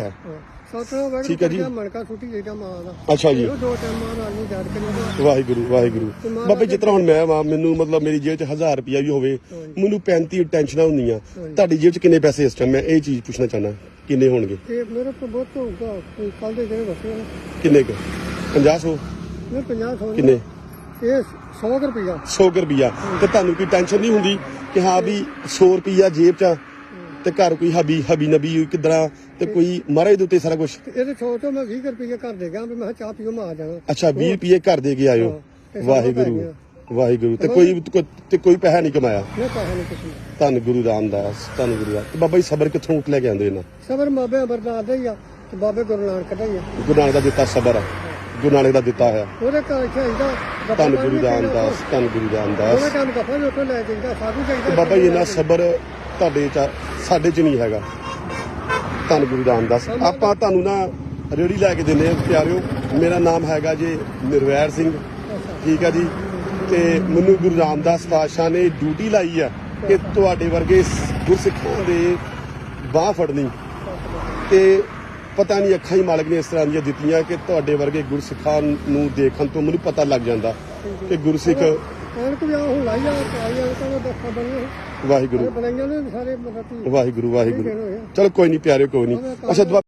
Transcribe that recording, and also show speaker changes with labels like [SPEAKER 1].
[SPEAKER 1] ਹੈ।
[SPEAKER 2] ਸੋਤਰਾ ਵੜ
[SPEAKER 1] ਠੀਕ ਹੈ ਜੀ।
[SPEAKER 2] ਮਣਕਾ ਛੁੱਟੀ ਜਿਹੜਾ ਮਾਂ ਦਾ।
[SPEAKER 1] ਅੱਛਾ ਜੀ।
[SPEAKER 2] ਉਹ ਦੋ ਟਾਈਮ ਮਾਂ ਨਾਲ ਨਹੀਂ ਜੜ ਕੇ
[SPEAKER 1] ਵਾਹਿਗੁਰੂ ਵਾਹਿਗੁਰੂ। ਬਾਬਾ ਜਿਸ ਤਰ੍ਹਾਂ ਹੁਣ ਮੈਂ ਵਾਂ ਮੈਨੂੰ ਮਤਲਬ ਮੇਰੀ ਜੇਬ 'ਚ 1000 ਰੁਪਿਆ ਵੀ ਹੋਵੇ ਮੈਨੂੰ 35 ਟੈਨਸ਼ਨਾਂ ਹੁੰਦੀਆਂ। ਤੁਹਾਡੀ ਜੇਬ 'ਚ ਕਿੰਨੇ ਪੈਸੇ ਇਸ ਟਾਈਮ ਮੈਂ ਇਹ ਚੀਜ਼ ਪੁੱਛਣਾ ਚਾਹਨਾ ਕਿੰਨੇ ਹੋਣਗੇ?
[SPEAKER 2] ਤੇ ਮੇਰੇ ਕੋਲ ਬਹੁਤ ਹੋਊਗਾ। ਕੱਲ ਦੇ ਜਿਹੜੇ ਵਸੇ
[SPEAKER 1] ਕਿੰਨੇ ਕੁ? 50 100
[SPEAKER 2] ਮੈਂ 50 ਸੌ
[SPEAKER 1] ਕਿੰਨੇ?
[SPEAKER 2] ਇਹ 100 ਰੁਪਇਆ।
[SPEAKER 1] 100 ਰੁਪਿਆ ਤੇ ਤੁਹਾਨੂੰ ਕੋਈ ਟੈਨਸ਼ਨ ਨਹੀਂ ਹੁੰਦੀ ਕਿ ਹਾਂ ਵੀ 100 ਰੁਪਿਆ ਜੇਬ 'ਚ ਤੇ ਘਰ ਕੋਈ ਹਬੀ ਹਬੀ ਨਬੀ ਕਿਦਾਂ? ਤੇ ਕੋਈ ਮਹਾਰਾਜ ਦੇ ਉੱਤੇ ਸਾਰਾ ਕੁਝ
[SPEAKER 2] ਇਹਦੇ ਤੋਂ ਮੈਂ 20 ਰੁਪਏ ਘਰ ਦੇ ਗਿਆ ਵੀ ਮੈਂ ਚਾਹ ਪੀਓ ਮੈਂ ਆ ਜਾਣਾ।
[SPEAKER 1] ਅੱਛਾ 20 ਰੁਪਏ ਘਰ ਦੇ ਕੇ ਆਇਓ?
[SPEAKER 2] ਹਾਂ,
[SPEAKER 1] ਵਾਹਿਗੁਰੂ। ਵਾਹਿਗੁਰੂ। ਤੇ ਕੋਈ ਤੇ ਕੋਈ ਪੈਸਾ ਨਹੀਂ ਕਮਾਇਆ?
[SPEAKER 2] ਮੈਂ ਪੈਸਾ ਨਹੀਂ ਕੁਛ ਨਹੀਂ।
[SPEAKER 1] ਧੰਨ ਗੁਰੂ ਰਾਮਦਾਸ ਧੰਨ ਗੁਰੂ ਰਾਮ। ਤੇ ਬਾਬਾ ਜੀ ਸਬਰ ਕਿੱਥੋਂ ਲੈ ਕੇ ਆਉਂਦੇ ਇਹਨਾਂ?
[SPEAKER 2] ਸਬਰ ਬਾਬੇ ਅਮਰਨਾਥ ਦਾ ਹੀ ਆ ਤੇ ਬਾਬੇ ਗੁਰੂ ਨਾਨਕ ਦਾ ਹੀ ਆ।
[SPEAKER 1] ਗੁਰੂ ਨਾਨਕ ਦਾ ਦਿੱਤਾ ਸਬਰ ਆ। ਗੁਰੂ ਨਾਨਕ ਦਾ ਦਿੱਤਾ ਹੋਇਆ।
[SPEAKER 2] ਉਹਦੇ ਘਰ ਚਾਹੀਦਾ
[SPEAKER 1] ਧੰਨ ਗੁਰੂ ਰਾਮਦਾਸ ਧੰਨ ਗੁਰੂ
[SPEAKER 2] ਉਹਦੇ
[SPEAKER 1] ਰਾਮਦਾਸ
[SPEAKER 2] ਕੰਮ ਕਫਾ ਲੈ ਸਾਧੂ ਚਾਹੀਦਾ
[SPEAKER 1] ਬਾਬਾ ਜੀ ਇਹਨਾਂ ਸਬਰ ਤੁਹਾਡੇ ਚ ਸਾਡੇ ਚ ਨਹੀਂ ਹੈਗਾ। ਧੰਨ ਗੁਰੂ ਰਾਮਦਾਸ। ਆਪਾਂ ਤੁਹਾਨੂੰ ਨਾ ਰੇੜੀ ਲੈ ਕੇ ਦਿੰਦੇ ਆ ਪਿਆਰਿਓ। ਮੇਰਾ ਨਾਮ ਹੈਗਾ ਜੀ ਨਿਰਵੈਰ ਸਿੰਘ। ਠੀਕ ਆ ਜੀ। ਤੇ ਮੈਨੂੰ ਗੁਰੂ ਰਾਮਦਾਸ ਪਾਤਸ਼ਾਹ ਨੇ ਡਿਊਟੀ ਲਾਈ ਆ ਕਿ ਤੁਹਾਡੇ ਵਰਗੇ ਗੁਰਸਿੱਖਾਂ ਦੇ ਬਾਹ ਫੜਨੀ। ਤੇ ਪਤਾ ਨਹੀਂ ਅੱਖਾਂ ਹੀ ਮਾਲਕ ਨੇ ਇਸ ਤਰ੍ਹਾਂ ਦੀਆਂ ਦਿੱਤੀਆਂ ਕਿ ਤੁਹਾਡੇ ਵਰਗੇ ਗੁਰਸਿੱਖਾਂ ਨੂੰ ਦੇਖਣ ਤੋਂ ਮੈਨੂੰ ਪਤਾ ਲੱਗ ਜਾਂਦਾ ਕਿ ਗੁਰਸਿੱਖ
[SPEAKER 2] ਐਨਕ ਵੀ ਆ ਹੁਣ ਲਾਈ ਆ ਕਾਲੀਆਂ ਤਾਂ ਦੱਸਾਂ ਬਣੀਆਂ
[SPEAKER 1] ਵਾਹਿਗੁਰੂ।
[SPEAKER 2] ਬਣਾਈਆਂ ਨੇ ਸਾਰੇ ਮਤਲਬ
[SPEAKER 1] ਵਾਹਿਗੁਰੂ ਵਾਹਿਗੁਰੂ। ਚਲੋ ਕੋਈ ਨਹੀਂ ਪਿਆਰਿਓ ਕੋਈ ਨਹੀਂ। ਅੱਛਾ ਦੁਆ